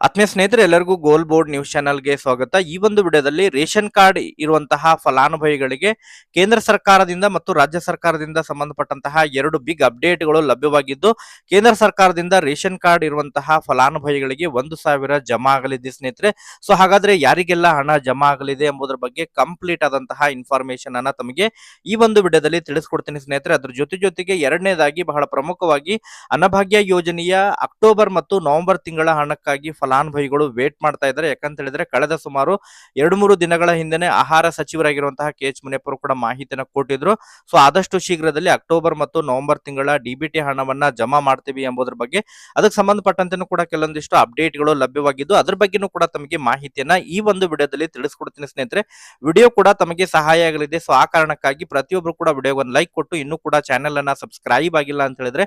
ಆತ್ಮೀಯ ಸ್ನೇಹಿತರೆ, ಎಲ್ಲರಿಗೂ ಗೋಲ್ ಬೋರ್ಡ್ ನ್ಯೂಸ್ ಚಾನೆಲ್ಗೆ ಸ್ವಾಗತ. ಈ ಒಂದು ವಿಡಿಯೋದಲ್ಲಿ ರೇಷನ್ ಕಾರ್ಡ್ ಇರುವಂತಹ ಫಲಾನುಭವಿಗಳಿಗೆ ಕೇಂದ್ರ ಸರ್ಕಾರದಿಂದ ಮತ್ತು ರಾಜ್ಯ ಸರ್ಕಾರದಿಂದ ಸಂಬಂಧಪಟ್ಟಂತಹ ಎರಡು ಬಿಗ್ ಅಪ್ಡೇಟ್ಗಳು ಲಭ್ಯವಾಗಿದ್ದು, ಕೇಂದ್ರ ಸರ್ಕಾರದಿಂದ ರೇಷನ್ ಕಾರ್ಡ್ ಇರುವಂತಹ ಫಲಾನುಭವಿಗಳಿಗೆ ಒಂದು ಸಾವಿರ ಜಮಾ ಆಗಲಿದೆ ಸ್ನೇಹಿತರೆ. ಸೊ, ಹಾಗಾದ್ರೆ ಯಾರಿಗೆಲ್ಲ ಹಣ ಜಮಾ ಆಗಲಿದೆ ಎಂಬುದರ ಬಗ್ಗೆ ಕಂಪ್ಲೀಟ್ ಆದಂತಹ ಇನ್ಫಾರ್ಮೇಶನ್ ಅನ್ನ ತಮಗೆ ಈ ಒಂದು ವಿಡಿಯೋದಲ್ಲಿ ತಿಳಿಸ್ಕೊಡ್ತೀನಿ ಸ್ನೇಹಿತರೆ. ಅದ್ರ ಜೊತೆ ಜೊತೆಗೆ ಎರಡನೇದಾಗಿ ಬಹಳ ಪ್ರಮುಖವಾಗಿ ಅನ್ನಭಾಗ್ಯ ಯೋಜನೆಯ ಅಕ್ಟೋಬರ್ ಮತ್ತು ನವೆಂಬರ್ ತಿಂಗಳ ಹಣಕ್ಕಾಗಿ ಫಲಾನುಭವಿಗಳು ವೇಟ್ ಮಾಡ್ತಾ ಇದ್ದಾರೆ. ಯಾಕಂತ ಹೇಳಿದ್ರೆ ಕಳೆದ ಸುಮಾರು ಎರಡು ಮೂರು ದಿನಗಳ ಹಿಂದೆನೆ ಆಹಾರ ಸಚಿವರಾಗಿರುವಂತಹ ಕೆ. ಎಚ್. ಮುನಿಯಪ್ಪರು ಕೂಡ ಮಾಹಿತಿಯನ್ನು ಕೊಟ್ಟಿದ್ರು. ಸೊ, ಆದಷ್ಟು ಶೀಘ್ರದಲ್ಲಿ ಅಕ್ಟೋಬರ್ ಮತ್ತು ನವೆಂಬರ್ ತಿಂಗಳ ಡಿಬಿಟಿ ಹಣವನ್ನ ಜಮಾ ಮಾಡ್ತೀವಿ ಎಂಬುದರ ಬಗ್ಗೆ ಅದಕ್ಕೆ ಸಂಬಂಧಪಟ್ಟಂತೆ ಕೂಡ ಕೆಲವೊಂದಿಷ್ಟು ಅಪ್ಡೇಟ್ಗಳು ಲಭ್ಯವಾಗಿದ್ದು, ಅದ್ರ ಬಗ್ಗೆನೂ ಕೂಡ ತಮಗೆ ಮಾಹಿತಿಯನ್ನ ಈ ಒಂದು ವಿಡಿಯೋದಲ್ಲಿ ತಿಳಿಸ್ಕೊಡ್ತೀನಿ ಸ್ನೇಹಿತರೆ. ವಿಡಿಯೋ ಕೂಡ ತಮಗೆ ಸಹಾಯ ಆಗಲಿದೆ. ಸೊ, ಆ ಕಾರಣಕ್ಕಾಗಿ ಪ್ರತಿಯೊಬ್ಬರು ಕೂಡ ವಿಡಿಯೋ ಒಂದು ಲೈಕ್ ಕೊಟ್ಟು ಇನ್ನೂ ಕೂಡ ಚಾನೆಲ್ ಅನ್ನ ಸಬ್ಸ್ಕ್ರೈಬ್ ಆಗಿಲ್ಲ ಅಂತ ಹೇಳಿದ್ರೆ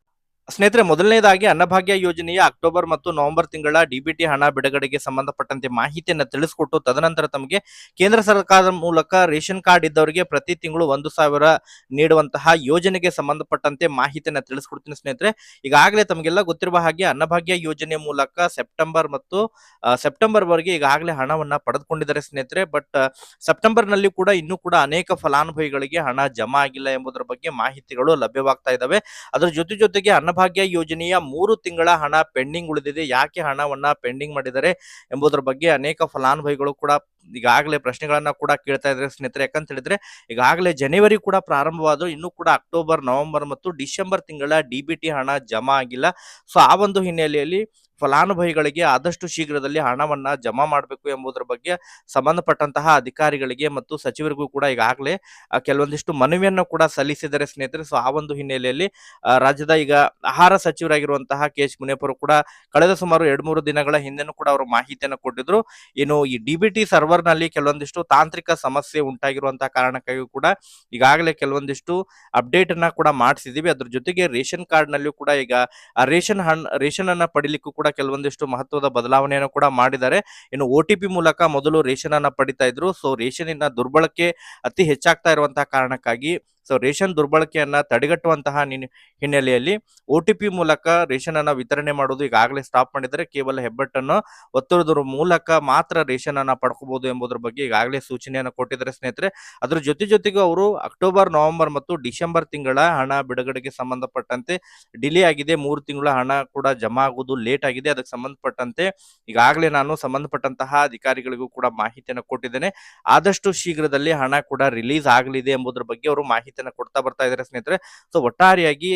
ಸ್ನೇಹಿತರೆ, ಮೊದಲನೇದಾಗಿ ಅನ್ನಭಾಗ್ಯ ಯೋಜನೆಯ ಅಕ್ಟೋಬರ್ ಮತ್ತು ನವೆಂಬರ್ ತಿಂಗಳ ಡಿಬಿಟಿ ಹಣ ಬಿಡುಗಡೆಗೆ ಸಂಬಂಧಪಟ್ಟಂತೆ ಮಾಹಿತಿಯನ್ನು ತಿಳಿಸಿಕೊಟ್ಟು, ತದನಂತರ ತಮಗೆ ಕೇಂದ್ರ ಸರ್ಕಾರದ ಮೂಲಕ ರೇಷನ್ ಕಾರ್ಡ್ ಇದ್ದವರಿಗೆ ಪ್ರತಿ ತಿಂಗಳು ಒಂದು ಸಾವಿರ ನೀಡುವಂತಹ ಯೋಜನೆಗೆ ಸಂಬಂಧಪಟ್ಟಂತೆ ಮಾಹಿತಿಯನ್ನು ತಿಳಿಸ್ಕೊಡ್ತೀನಿ ಸ್ನೇಹಿತರೆ. ಈಗಾಗಲೇ ತಮಗೆಲ್ಲ ಗೊತ್ತಿರುವ ಹಾಗೆ ಅನ್ನಭಾಗ್ಯ ಯೋಜನೆ ಮೂಲಕ ಸೆಪ್ಟೆಂಬರ್ ಮತ್ತು ಸೆಪ್ಟೆಂಬರ್ ವರೆಗೆ ಈಗಾಗಲೇ ಹಣವನ್ನ ಪಡೆದುಕೊಂಡಿದ್ದಾರೆ ಸ್ನೇಹಿತರೆ. ಬಟ್ ಸೆಪ್ಟೆಂಬರ್ನಲ್ಲಿ ಕೂಡ ಇನ್ನೂ ಕೂಡ ಅನೇಕ ಫಲಾನುಭವಿಗಳಿಗೆ ಹಣ ಜಮಾ ಆಗಿಲ್ಲ ಎಂಬುದರ ಬಗ್ಗೆ ಮಾಹಿತಿಗಳು ಲಭ್ಯವಾಗ್ತಾ ಇದಾವೆ ಅದರ ಜೊತೆ ಜೊತೆಗೆ ಅನ್ನಭಾಗ್ಯ ಯೋಜನೆಯ ಮೂರು ತಿಂಗಳ ಹಣ ಪೆಂಡಿಂಗ್ ಉಳಿದಿದೆ. ಯಾಕೆ ಹಣವನ್ನ ಪೆಂಡಿಂಗ್ ಮಾಡಿದ್ದಾರೆ ಎಂಬುದರ ಬಗ್ಗೆ ಅನೇಕ ಫಲಾನುಭವಿಗಳು ಕೂಡ ಈಗಾಗಲೇ ಪ್ರಶ್ನೆಗಳನ್ನ ಕೂಡ ಕೇಳ್ತಾ ಇದ್ರೆ, ಸ್ನೇಹಿತರೆ, ಯಾಕಂತ ಹೇಳಿದ್ರೆ, ಈಗಾಗಲೇ ಜನವರಿ ಕೂಡ ಪ್ರಾರಂಭವಾದ್ರು ಇನ್ನೂ ಕೂಡ ಅಕ್ಟೋಬರ್ ನವೆಂಬರ್ ಮತ್ತು ಡಿಸೆಂಬರ್ ತಿಂಗಳ ಡಿಬಿಟಿ ಹಣ ಜಮಾ ಆಗಿಲ್ಲ. ಸೊ ಆ ಒಂದು ಹಿನ್ನೆಲೆಯಲ್ಲಿ ಫಲಾನುಭವಿಗಳಿಗೆ ಆದಷ್ಟು ಶೀಘ್ರದಲ್ಲಿ ಹಣವನ್ನ ಜಮಾ ಮಾಡಬೇಕು ಎಂಬುದರ ಬಗ್ಗೆ ಸಂಬಂಧಪಟ್ಟಂತಹ ಅಧಿಕಾರಿಗಳಿಗೆ ಮತ್ತು ಸಚಿವರಿಗೂ ಕೂಡ ಈಗಾಗಲೇ ಕೆಲವೊಂದಿಷ್ಟು ಮನವಿಯನ್ನು ಕೂಡ ಸಲ್ಲಿಸಿದರೆ ಸ್ನೇಹಿತರೆ. ಸೊ ಆ ಒಂದು ಹಿನ್ನೆಲೆಯಲ್ಲಿ ರಾಜ್ಯದ ಈಗ ಆಹಾರ ಸಚಿವರಾಗಿರುವಂತಹ ಕೆ ಎಚ್ ಕೂಡ ಕಳೆದ ಸುಮಾರು ಎರಡ್ ಮೂರು ದಿನಗಳ ಹಿಂದೆನೂ ಕೂಡ ಅವರು ಮಾಹಿತಿಯನ್ನು ಕೊಟ್ಟಿದ್ರು. ಏನು ಈ ಡಿಬಿಟಿ ಸರ್ವರ್ನಲ್ಲಿ ಕೆಲವೊಂದಿಷ್ಟು ತಾಂತ್ರಿಕ ಸಮಸ್ಯೆ ಉಂಟಾಗಿರುವಂತಹ ಕಾರಣಕ್ಕಾಗಿ ಕೂಡ ಈಗಾಗಲೇ ಕೆಲವೊಂದಿಷ್ಟು ಅಪ್ಡೇಟ್ ಅನ್ನ ಕೂಡ ಮಾಡಿಸಿದೀವಿ. ಅದ್ರ ಜೊತೆಗೆ ರೇಷನ್ ಕಾರ್ಡ್ ನಲ್ಲಿಯೂ ಕೂಡ ಈಗ ರೇಷನ್ ಹಣ್, ರೇಷನ್ ಅನ್ನ ಪಡಿಲಿಕ್ಕೂ ಕೂಡ ಕೆಲವೊಂದಿಷ್ಟು ಮಹತ್ವದ ಬದಲಾವಣೆಯನ್ನು ಕೂಡ ಮಾಡಿದ್ದಾರೆ. ಇನ್ನು ಒ ಟಿ ಪಿ ಮೂಲಕ ಮೊದಲು ರೇಷನ್ ಅನ್ನ ಪಡಿತಾ ಇದ್ರು. ಸೊ ರೇಷನಿನ ದುರ್ಬಳಕೆ ಅತಿ ಹೆಚ್ಚಾಗ್ತಾ ಇರುವಂತಹ ಕಾರಣಕ್ಕಾಗಿ ಸೊ ರೇಷನ್ ದುರ್ಬಳಕೆಯನ್ನ ತಡೆಗಟ್ಟುವಂತಹ ನಿನ್- ಹಿನ್ನೆಲೆಯಲ್ಲಿ ಒ ಮೂಲಕ ರೇಷನ್ ಅನ್ನ ವಿತರಣೆ ಮಾಡೋದು ಈಗಾಗಲೇ ಸ್ಟಾಪ್ ಮಾಡಿದರೆ ಕೇವಲ ಹೆಬ್ಬಟ್ಟನ್ನು ಒತ್ತುವುದರ ಮೂಲಕ ಮಾತ್ರ ರೇಷನ್ ಅನ್ನ ಪಡ್ಕೋಬಹುದು ಎಂಬುದರ ಬಗ್ಗೆ ಈಗಾಗಲೇ ಸೂಚನೆಯನ್ನು ಕೊಟ್ಟಿದ್ದಾರೆ ಸ್ನೇಹಿತರೆ. ಅದರ ಜೊತೆ ಜೊತೆಗೆ ಅವರು ಅಕ್ಟೋಬರ್, ನವೆಂಬರ್ ಮತ್ತು ಡಿಸೆಂಬರ್ ತಿಂಗಳ ಹಣ ಬಿಡುಗಡೆಗೆ ಸಂಬಂಧಪಟ್ಟಂತೆ ಡಿಲೇ ಆಗಿದೆ. ಮೂರು ತಿಂಗಳ ಹಣ ಕೂಡ ಜಮಾ ಆಗುವುದು ಲೇಟ್ ಆಗಿದೆ. ಅದಕ್ಕೆ ಸಂಬಂಧಪಟ್ಟಂತೆ ಈಗಾಗಲೇ ನಾನು ಸಂಬಂಧಪಟ್ಟಂತಹ ಅಧಿಕಾರಿಗಳಿಗೂ ಕೂಡ ಮಾಹಿತಿಯನ್ನು ಕೊಟ್ಟಿದ್ದೇನೆ. ಆದಷ್ಟು ಶೀಘ್ರದಲ್ಲಿ ಹಣ ಕೂಡ ರಿಲೀಸ್ ಆಗಲಿದೆ ಎಂಬುದರ ಬಗ್ಗೆ ಅವರು ಮಾಹಿತಿಯನ್ನು ಕೊಡ್ತಾ ಬರ್ತಾ ಇದ್ದಾರೆ ಸ್ನೇಹಿತರೆ. ಸೊ ಒಟ್ಟಾರೆಯಾಗಿ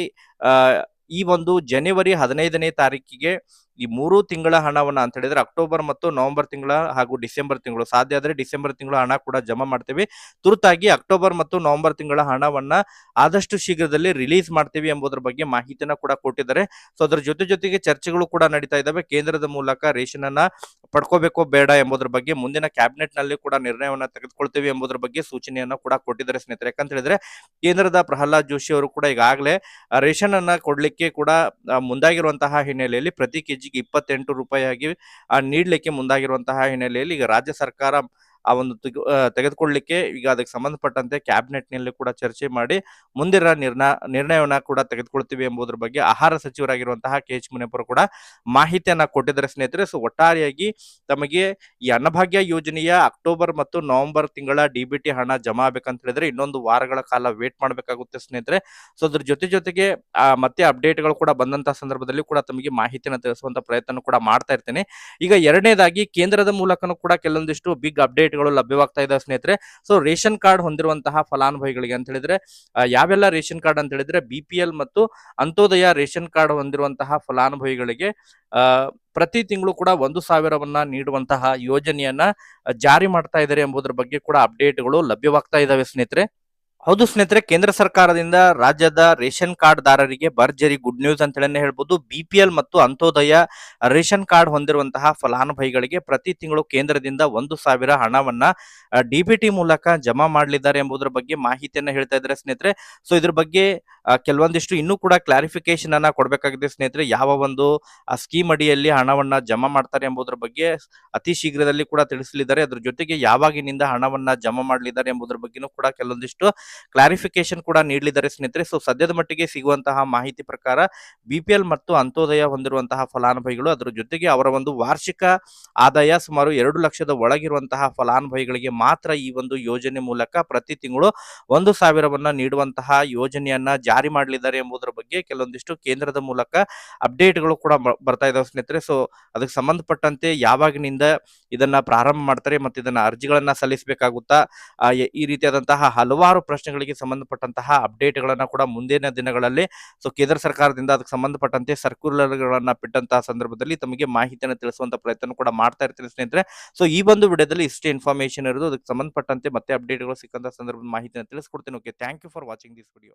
ಈ ಒಂದು ಜನವರಿ ಹದಿನೈದನೇ ತಾರೀಕಿಗೆ ಈ ಮೂರು ತಿಂಗಳ ಹಣವನ್ನ ಅಂತ ಹೇಳಿದ್ರೆ ಅಕ್ಟೋಬರ್ ಮತ್ತು ನವೆಂಬರ್ ತಿಂಗಳ ಹಾಗೂ ಡಿಸೆಂಬರ್ ತಿಂಗಳು. ಸಾಧ್ಯ ಆದ್ರೆ ಡಿಸೆಂಬರ್ ತಿಂಗಳ ಹಣ ಕೂಡ ಜಮಾ ಮಾಡ್ತೇವೆ. ತುರ್ತಾಗಿ ಅಕ್ಟೋಬರ್ ಮತ್ತು ನವೆಂಬರ್ ತಿಂಗಳ ಹಣವನ್ನ ಆದಷ್ಟು ಶೀಘ್ರದಲ್ಲಿ ರಿಲೀಸ್ ಮಾಡ್ತೀವಿ ಎಂಬುದರ ಬಗ್ಗೆ ಮಾಹಿತಿನ ಕೂಡ ಕೊಟ್ಟಿದ್ದಾರೆ. ಸೊ, ಅದರ ಜೊತೆ ಜೊತೆಗೆ ಚರ್ಚೆಗಳು ಕೂಡ ನಡೀತಾ ಇದ್ದಾವೆ. ಕೇಂದ್ರದ ಮೂಲಕ ರೇಷನ್ ಅನ್ನ ಪಡ್ಕೋಬೇಕೋ ಬೇಡ ಎಂಬುದರ ಬಗ್ಗೆ ಮುಂದಿನ ಕ್ಯಾಬಿನೆಟ್ನಲ್ಲಿ ಕೂಡ ನಿರ್ಣಯವನ್ನ ತೆಗೆದುಕೊಳ್ತೇವೆ ಎಂಬುದರ ಬಗ್ಗೆ ಸೂಚನೆಯನ್ನ ಕೂಡ ಕೊಟ್ಟಿದ್ದಾರೆ ಸ್ನೇಹಿತರೆ. ಯಾಕಂತ ಹೇಳಿದ್ರೆ ಕೇಂದ್ರದ ಪ್ರಹ್ಲಾದ್ ಜೋಶಿ ಅವರು ಕೂಡ ಈಗಾಗಲೇ ರೇಷನ್ ಅನ್ನ ಕೊಡ್ಲಿಕ್ಕೆ ಕೂಡ ಮುಂದಾಗಿರುವಂತಹ ಹಿನ್ನೆಲೆಯಲ್ಲಿ ಪ್ರತಿ ಕೆಜಿಗೆ ಇಪ್ಪತ್ತೆಂಟು ರೂಪಾಯಿಯಾಗಿ ನೀಡಲಿಕ್ಕೆ ಮುಂದಾಗಿರುವಂತಹ ಹಿನ್ನೆಲೆಯಲ್ಲಿ ಈಗ ರಾಜ್ಯ ಸರ್ಕಾರ ಆ ಒಂದು ತೆಗೆ- ತೆಗೆದುಕೊಳ್ಳಿಕ್ಕೆ ಈಗ ಅದಕ್ಕೆ ಸಂಬಂಧಪಟ್ಟಂತೆ ಕ್ಯಾಬಿನೆಟ್ನಲ್ಲಿ ಕೂಡ ಚರ್ಚೆ ಮಾಡಿ ಮುಂದಿನ ನಿರ್ಣಯ ನಿರ್ಣಯವನ್ನ ಕೂಡ ತೆಗೆದುಕೊಳ್ತೀವಿ ಎಂಬುದರ ಬಗ್ಗೆ ಆಹಾರ ಸಚಿವರಾಗಿರುವಂತಹ ಕೆ ಎಚ್ ಕೂಡ ಮಾಹಿತಿಯನ್ನ ಕೊಟ್ಟಿದ್ದಾರೆ ಸ್ನೇಹಿತರೆ. ಸೊ, ಒಟ್ಟಾರೆಯಾಗಿ ತಮಗೆ ಈ ಅನ್ನಭಾಗ್ಯ ಯೋಜನೆಯ ಅಕ್ಟೋಬರ್ ಮತ್ತು ನವೆಂಬರ್ ತಿಂಗಳ ಡಿಬಿಟಿ ಹಣ ಜಮಾ ಆಗಬೇಕಂತ ಹೇಳಿದ್ರೆ ಇನ್ನೊಂದು ವಾರಗಳ ಕಾಲ ವೇಟ್ ಮಾಡಬೇಕಾಗುತ್ತೆ ಸ್ನೇಹಿತರೆ. ಸೊ, ಅದ್ರ ಜೊತೆ ಜೊತೆಗೆ ಮತ್ತೆ ಅಪ್ಡೇಟ್ಗಳು ಕೂಡ ಬಂದಂತಹ ಸಂದರ್ಭದಲ್ಲಿ ಕೂಡ ತಮಗೆ ಮಾಹಿತಿಯನ್ನು ತಿಳಿಸುವಂತ ಪ್ರಯತ್ನ ಕೂಡ ಮಾಡ್ತಾ ಇರ್ತೇನೆ. ಈಗ ಎರಡನೇದಾಗಿ ಕೇಂದ್ರದ ಮೂಲಕನೂ ಕೂಡ ಕೆಲವೊಂದಿಷ್ಟು ಬಿಗ್ ಅಪ್ಡೇಟ್ಗಳು ಲಭ್ಯವಾಗ್ತಾ ಇದಾವೆ ಸ್ನೇಹಿತರೆ. ಸೊ ರೇಷನ್ ಕಾರ್ಡ್ ಹೊಂದಿರುವಂತಹ ಫಲಾನುಭವಿಗಳಿಗೆ ಅಂತ ಹೇಳಿದ್ರೆ ಯಾವೆಲ್ಲ ರೇಷನ್ ಕಾರ್ಡ್ ಅಂತ ಹೇಳಿದ್ರೆ, ಬಿ ಮತ್ತು ಅಂತೋದಯ ರೇಷನ್ ಕಾರ್ಡ್ ಹೊಂದಿರುವಂತಹ ಫಲಾನುಭವಿಗಳಿಗೆ ಪ್ರತಿ ತಿಂಗಳು ಕೂಡ ಒಂದು ಸಾವಿರವನ್ನ ನೀಡುವಂತಹ ಯೋಜನೆಯನ್ನ ಜಾರಿ ಮಾಡ್ತಾ ಇದ್ದಾರೆ ಎಂಬುದರ ಬಗ್ಗೆ ಕೂಡ ಅಪ್ಡೇಟ್ಗಳು ಲಭ್ಯವಾಗ್ತಾ ಇದಾವೆ ಸ್ನೇಹಿತರೆ. ಹೌದು ಸ್ನೇಹಿತರೆ, ಕೇಂದ್ರ ಸರ್ಕಾರದಿಂದ ರಾಜ್ಯದ ರೇಷನ್ ಕಾರ್ಡ್ ದಾರರಿಗೆ ಭರ್ಜರಿ ಗುಡ್ ನ್ಯೂಸ್ ಅಂತ ಹೇಳಿ ಹೇಳ್ಬೋದು ಬಿಪಿಎಲ್ ಮತ್ತು ಅಂತ್ಯೋದಯ ರೇಷನ್ ಕಾರ್ಡ್ ಹೊಂದಿರುವಂತಹ ಫಲಾನುಭವಿಗಳಿಗೆ ಪ್ರತಿ ತಿಂಗಳು ಕೇಂದ್ರದಿಂದ ಒಂದು ಸಾವಿರ ಹಣವನ್ನ ಡಿಬಿಟಿ ಮೂಲಕ ಜಮಾ ಮಾಡಲಿದ್ದಾರೆ ಎಂಬುದರ ಬಗ್ಗೆ ಮಾಹಿತಿಯನ್ನ ಹೇಳ್ತಾ ಇದ್ದಾರೆ ಸ್ನೇಹಿತರೆ. ಸೊ, ಇದ್ರ ಬಗ್ಗೆ ಕೆಲವೊಂದಿಷ್ಟು ಇನ್ನೂ ಕೂಡ ಕ್ಲಾರಿಫಿಕೇಶನ್ ಅನ್ನ ಕೊಡಬೇಕಾಗಿದೆ ಸ್ನೇಹಿತರೆ. ಯಾವ ಒಂದು ಸ್ಕೀಮ್ ಅಡಿಯಲ್ಲಿ ಹಣವನ್ನ ಜಮಾ ಮಾಡ್ತಾರೆ ಎಂಬುದರ ಬಗ್ಗೆ ಅತಿ ಶೀಘ್ರದಲ್ಲಿ ಕೂಡ ತಿಳಿಸಲಿದ್ದಾರೆ. ಅದ್ರ ಜೊತೆಗೆ ಯಾವಾಗಿನಿಂದ ಹಣವನ್ನ ಜಮಾ ಮಾಡಲಿದ್ದಾರೆ ಎಂಬುದರ ಬಗ್ಗೆನೂ ಕೂಡ ಕೆಲವೊಂದಿಷ್ಟು ಕ್ಲಾರಿಫಿಕೇಶನ್ ಕೂಡ ನೀಡಲಿದ್ದಾರೆ ಸ್ನೇಹಿತರೆ. ಸೊ ಸದ್ಯದ ಮಟ್ಟಿಗೆ ಸಿಗುವಂತಹ ಮಾಹಿತಿ ಪ್ರಕಾರ ಬಿಪಿಎಲ್ ಮತ್ತು ಅಂತ್ಯೋದಯ ಹೊಂದಿರುವಂತಹ ಫಲಾನುಭವಿಗಳು ಅದರ ಜೊತೆಗೆ ಅವರ ಒಂದು ವಾರ್ಷಿಕ ಆದಾಯ ಸುಮಾರು ಎರಡು ಲಕ್ಷದ ಒಳಗಿರುವಂತಹ ಫಲಾನುಭವಿಗಳಿಗೆ ಮಾತ್ರ ಈ ಒಂದು ಯೋಜನೆ ಮೂಲಕ ಪ್ರತಿ ತಿಂಗಳು ಒಂದು ಸಾವಿರವನ್ನ ನೀಡುವಂತಹ ಯೋಜನೆಯನ್ನ ಜಾರಿ ಮಾಡಲಿದ್ದಾರೆ ಎಂಬುದರ ಬಗ್ಗೆ ಕೆಲವೊಂದಿಷ್ಟು ಕೇಂದ್ರದ ಮೂಲಕ ಅಪ್ಡೇಟ್ಗಳು ಕೂಡ ಬರ್ತಾ ಇದಾವೆ ಸ್ನೇಹಿತರೆ. ಸೊ ಅದಕ್ಕೆ ಸಂಬಂಧಪಟ್ಟಂತೆ ಯಾವಾಗಿನಿಂದ ಇದನ್ನ ಪ್ರಾರಂಭ ಮಾಡ್ತಾರೆ ಮತ್ತು ಇದನ್ನ ಅರ್ಜಿಗಳನ್ನ ಸಲ್ಲಿಸಬೇಕಾಗುತ್ತಾ ಈ ರೀತಿಯಾದಂತಹ ಹಲವಾರು ಪ್ರಶ್ನೆಗಳಿಗೆ ಸಂಬಂಧಪಟ್ಟಂತಹ ಅಪ್ಡೇಟ್ಗಳನ್ನು ಕೂಡ ಮುಂದಿನ ದಿನಗಳಲ್ಲಿ ಸೊ ಕೇಂದ್ರ ಸರ್ಕಾರದಿಂದ ಅದಕ್ಕೆ ಸಂಬಂಧಪಟ್ಟಂತೆ ಸರ್ಕ್ಯುಲರ್ಗಳನ್ನ ಬಿಟ್ಟಂತಹ ಸಂದರ್ಭದಲ್ಲಿ ತಮಗೆ ಮಾಹಿತಿಯನ್ನು ತಿಳಿಸುವಂತ ಪ್ರಯತ್ನ ಕೂಡ ಮಾಡ್ತಾ ಇರ್ತೀನಿ ಸ್ನೇಹಿತರೆ. ಸೊ ಈ ಒಂದು ವಿಡಿಯೋದಲ್ಲಿ ಇಷ್ಟೇ ಇನ್ಫಾರ್ಮೇಶನ್ ಇರೋದು, ಅದಕ್ಕೆ ಸಂಬಂಧಪಟ್ಟಂತೆ ಮತ್ತೆ ಅಪ್ಡೇಟ್ಗಳು ಸಿಕ್ಕಂತ ಸಂದರ್ಭದ ಮಾಹಿತಿಯನ್ನು ತಿಳಿಸ್ಕೊಡ್ತೀನಿ. Okay thank you for watching this video